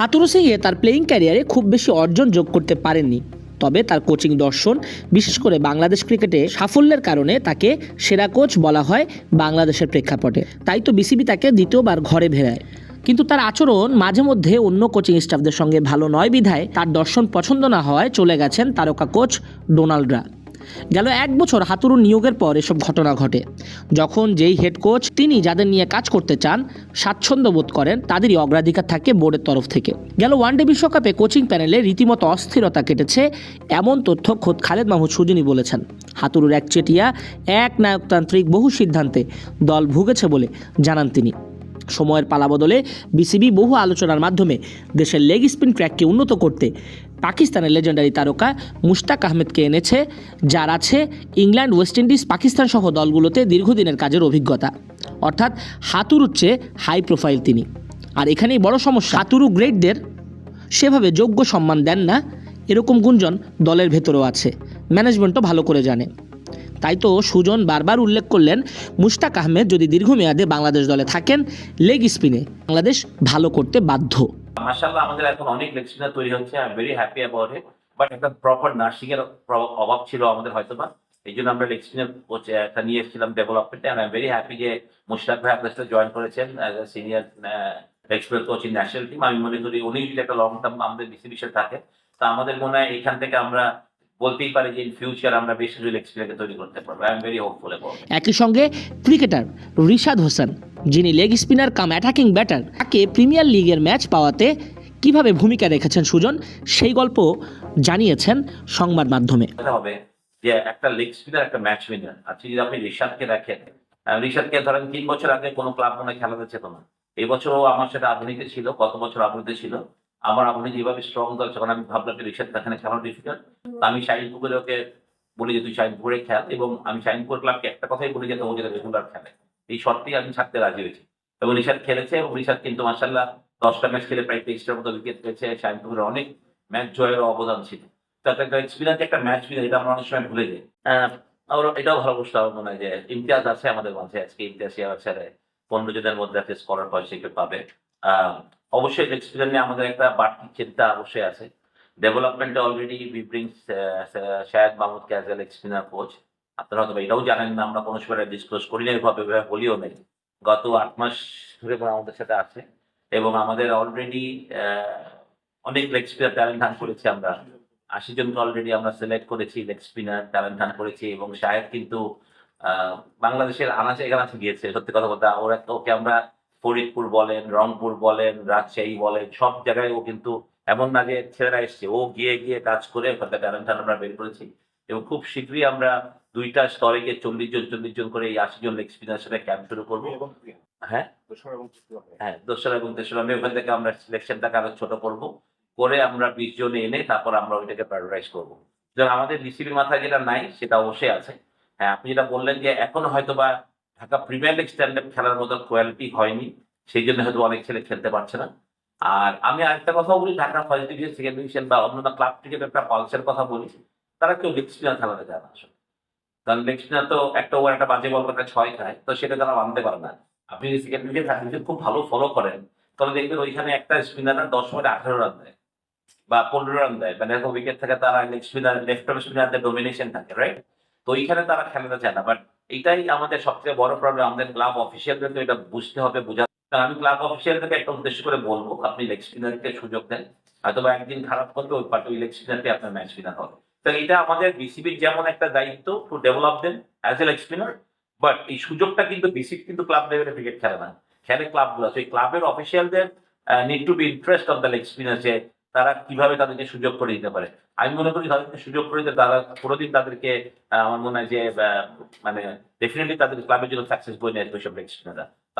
হাতুরু সিংয়ে তার প্লেয়িং ক্যারিয়ারে খুব বেশি অর্জন যোগ করতে পারেননি। তবে তার কোচিং দর্শন, বিশেষ করে বাংলাদেশ ক্রিকেটে সাফল্যের কারণে তাকে সেরা কোচ বলা হয় বাংলাদেশের প্রেক্ষাপটে। তাই তো বিসিবি তাকে দ্বিতীয়বার ঘরে ভেড়ায় কিন্তু তার আচরণ মাঝে মধ্যে অন্য কোচিং স্টাফদের সঙ্গে ভালো নয় বিধায় তার দর্শন পছন্দ না হওয়ায় চলে গেছেন তারকা কোচ ডোনাল্ডরা। গেল এক বছর হাতুরু নিয়োগের পর এসব ঘটনা ঘটে। যখন যেই হেড কোচ তিনি যাদের নিয়ে কাজ করতে চান, স্বাচ্ছন্দ্য বোধ করেন, তাদেরই অগ্রাধিকার থাকে বোর্ডের তরফ থেকে। গেল ওয়ানডে বিশ্বকাপে কোচিং প্যানেলে রীতিমতো অস্থিরতা কেটেছে, এমন তথ্য খোদ খালেদ মাহমুদ সুজনী বলেছেন। হাতুরুর এক চেটিয়া, এক নায়কতান্ত্রিক বহু সিদ্ধান্তে দল ভুগেছে বলে জানান তিনি। সময়ের পালাবদলে বিসিবি বহু আলোচনার মাধ্যমে দেশের লেগ স্পিন ট্র্যাককে উন্নত করতে পাকিস্তানের লেজেন্ডারি তারকা মুশতাক আহমেদকে এনেছে, যার আছে ইংল্যান্ড, ওয়েস্ট ইন্ডিজ, পাকিস্তান সহ দলগুলোতে দীর্ঘদিনের কাজের অভিজ্ঞতা। অর্থাৎ হাতুরুর চেয়ে হাই প্রোফাইল তিনি। আর এখানেই বড় সমস্যা হাতুরু গ্রেটদের সেভাবে যোগ্য সম্মান দেন না, এরকম গুঞ্জন দলের ভেতরেও আছে। ম্যানেজমেন্টও ভালো করে জানে। তাই তো সুজন বারবার উল্লেখ করলেন, মুশতাক আহমেদ যদি দীর্ঘমেয়াদে বাংলাদেশ দলে থাকেন লেগ স্পিনে বাংলাদেশ ভালো করতে বাধ্য। মাশাআল্লাহ আমাদের এখন অনেক স্পিনার তৈরি হচ্ছে I am very happy about it but একটা প্রপার নার্সিং এর অভাব ছিল আমাদের হয়তো বা এই জন্য আমরা কোচ একটা নিয়ে এসেছিলাম ডেভেলপমেন্টে আই এম ভেরি হ্যাপি যে মুশতাক ভাই আপনার সাথে জয়েন করেছেন as a senior spinner coach in national team আমি মনে করি উনি যদি একটা লং টার্ম আমাদের সাথে থাকে, তা আমাদের মনে হয় এখান থেকে আমরা বলতেই পারি যে ইন ফিউচার আমরা বেশ কিছু লেগ তৈরি করতে পারব। আই এম ভেরি হোপফুল একই সঙ্গে ক্রিকেটার রিশাদ হোসেন যিনি leg spinner cum attacking batter তাকে প্রিমিয়ার লিগের ম্যাচ পাওয়াতে কীভাবে ভূমিকা রেখেছেন সুজন সেই গল্প জানিয়েছেন সংবাদ মাধ্যমে। হবে যে একটা লেগ স্পিনার একটা ম্যাচ উইনার আজকে যদি আপনি দেখেন আহ, রিশাদকে ধরেন তিন বছর আগে কোনো ক্লাব মনে খেলাতে যেত না। এই বছরও আমার সাথে আধুনিকে ছিল গত বছর আধুনিকে ছিল। আমার আধুনিক যেভাবে স্ট্রং দল যখন আমি ভাবলাম যে রিশাদ এখানে খেলানো ডিফিকাল্ট আমি শাহিন পুকুরে ওকে বলি যে তুই শাহিন পুকুরে খেল। এবং আমি শাহিন পুকুর ক্লাবকে একটা কথাই বলি যে যেটা রেগুলার খেলে। এই শর্তেই আমি ছাড়তে রাজি হয়েছি। এবং রিশাদ খেলেছে এবং রিশাদ কিন্তু মাসাল্লাহ দশটা ম্যাচ খেলে প্রায় তেইশটার মতো উইকেট পেয়েছে। শাহিন অনেক ম্যাচ জয়ের অবদান ছিল। তাতে একটা এক্সপিরিয়েন্স একটা ম্যাচ উইনার এটা আমরা অনেক সময় ভুলে যাই। আহ, আর এটাও ভালো বুঝতে হবে মনে হয় যে ইমতিয়াজ আছে আমাদের মাঝে আজকে ইমতিয়াজ ইয়ার ছেড়ে পনেরো জনের মধ্যে একটা স্কলার পয়সা কেউ পাবে। অবশ্যই এক্সপিরিয়েন্স নিয়ে আমাদের একটা বাড়তি চিন্তা অবশ্যই আছে। ডেভেলপমেন্টে অলরেডি উই ব্রিংস শায়দ মাহমুদকে অ্যাজ এল এক্সপিরিয়েন্স কোচ আপনারা হয়তো এটাও জানেন না, আমরা কোনো সময় ডিসক্লোজ করি না, এভাবে বলিও নেই। গত আট মাস ধরে আমাদের সাথে আছে এবং আমাদের অলরেডি অনেক লেগ স্পিনার ট্যালেন্ট হান করেছি আমরা। আশি জনকে অলরেডি আমরা সিলেক্ট করেছি লেগ স্পিনার ট্যালেন্ট হান করেছি এবং শাহেদ কিন্তু বাংলাদেশের আনাচে গানাচে গিয়েছে। সত্যি কথা বলতে, ওরা ওকে আমরা ফরিদপুর বলেন, রংপুর বলেন, রাজশাহী বলেন, সব জায়গায় ও কিন্তু এমন না যে ছেলেরা এসছে। ও গিয়ে গিয়ে কাজ করে ওখানকার ট্যালেন্ট হান আমরা বের করেছি। এবং খুব শীঘ্রই আমরা দুইটা স্তরে গিয়ে চল্লিশ জন চল্লিশ জন করে এই আশি জন লেগ স্পিনার সাথে ক্যাম্প শুরু করব। হ্যাঁ? হ্যাঁ দোসরা এবং তেসরা মে ওখান থেকে আমরা সিলেকশনটাকে আরও ছোট করব। করে আমরা বিশ জন এনে তারপর আমরা ওইটাকে প্রায়োরিটাইজ করব। যেমন আমাদের বিসিবির মাথায় যেটা নাই সেটা অবশ্যই আছে। হ্যাঁ আপনি যেটা বললেন যে এখন হয়তো বা ঢাকা প্রিমিয়ার লিগ স্ট্যান্ডার্ড খেলার মতো কোয়ালিটি হয়নি সেই জন্য হয়তো অনেক ছেলে খেলতে পারছে না। আর আমি আরেকটা কথা বলি Dhaka first division second division বা অন্যান্য ক্লাব থেকে একটা পালসের কথা বলি। তারা কেউ লেগ স্পিনার খেলাতে চায় না আসলে। কারণ লেগ স্পিনার তো একটা ওভার একটা বাজে বল একটা ছয় খায়, তো সেটা তারা মানতে পারে না। আপনি যদি সেকেন্ড থার্ড ডিভিশন খুব ভালো ফলো করেন, তাহলে দেখবেন ওইখানে একটা স্পিনার দশ ওভারে আঠারো রান দেয় বা পনেরো রান দেয়। মানে এরকম উইকেট থাকে তারা স্পিনার লেফট আর্ম স্পিনারদের ডোমিনেশন থাকে রাইট তো ওইখানে তারা খেলাতে চায় না। বাট এটাই আমাদের সবচেয়ে বড় প্রবলেম আমাদের ক্লাব অফিসিয়ালদের তো এটা বুঝতে হবে, বোঝা আমি ক্লাব অফিসিয়ালদেরকে একটা উদ্দেশ্য করে বলব, আপনি লেগ স্পিনারকে সুযোগ দেন। হয়তো একদিন খারাপ করবে ওই পার্টি লেগ স্পিনারকে আপনার ম্যাচ স্পিনার হবে। তো এটা আমাদের বিসিবির যেমন একটা দায়িত্ব to develop then as a spinner but এই সুযোগটা কিন্তু বিসিবি কিন্তু ক্লাব লেভেলে ক্রিকেট খেলে না। খেলে ক্লাবগুলো সেই ক্লাবের অফিসিয়ালদের need to be interest of the leg spinner যে তারা কীভাবে তাদেরকে সুযোগ করে দিতে পারে। আমি মনে করি তাদেরকে সুযোগ করে দিতে, তারা কোনোদিন তাদেরকে আমার মনে হয় যে মানে ডেফিনেটলি তাদের ক্লাবের জন্য সাকসেস বই নেয় সব লেগ স্পিনাররা